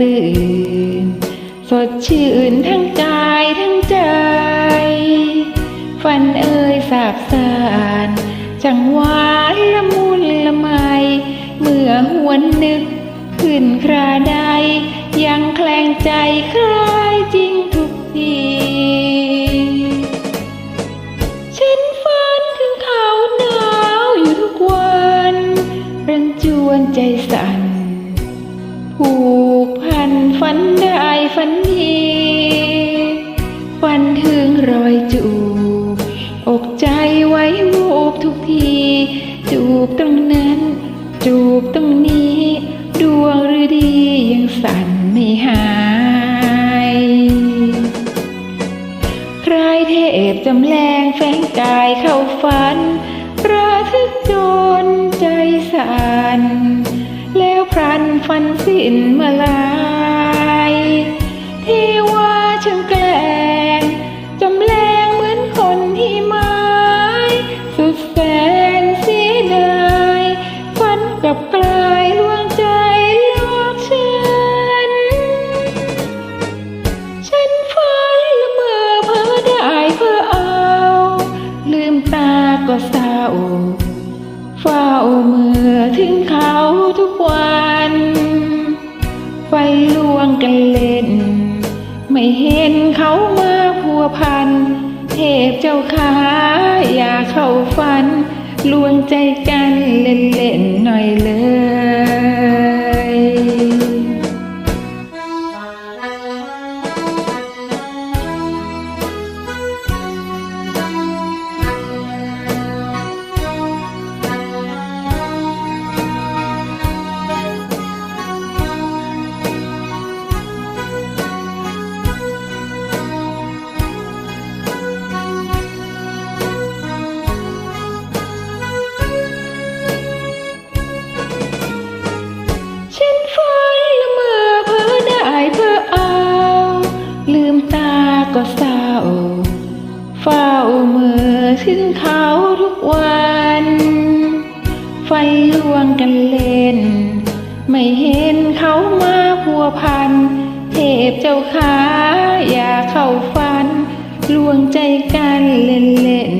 ตื่น สดชื่นทั้งกายทั้งใจ ฝันเอ่ยสาบสานจังหวานละมุนละไม เมื่อหวนนึก ขึ้นคราใด ยังแคลงใจคลายจริงทุกทีฉันฝันถึงเขาหนาวอยู่ทุกวันรันจวนใจสั่น ผู้ กันฝันได้ฝันดีฝันถึงรอยจูบ อกใจไว้วูบทุกที จูบตรงนั้น จูบตรงนี้ ดวงหรือดียังสั่นไม่หายใครเทพจำแรงแฝงกายเข้าฝันระทึกจนใจสั่น พรันฟันสิ้นเมื่อลายที่ว่าช่างแกล้งจำแรงเหมือนคนที่ไม้สุดแสนเสียดายฝันกับกลายลวงใจลอกฉัน ฉันฝันละเมอเพ้อได้เพ้อเอา ลืมตาก็เศร้าเฝ้าเมื่อถึงเขาทุกวัน ลวงกันเล่น ไม่เห็นเขามาพัวพัน เทพเจ้าขาอย่าเข้าฝัน ลวงใจกันเล่นๆหน่อยเลย มื่อถึงเขาทุกวัน ไฟลวงกันเล่น ไม่เห็นเขามาพัวพัน เทพเจ้าขาอย่าเข้าฝัน ลวงใจกันเล่นเล่น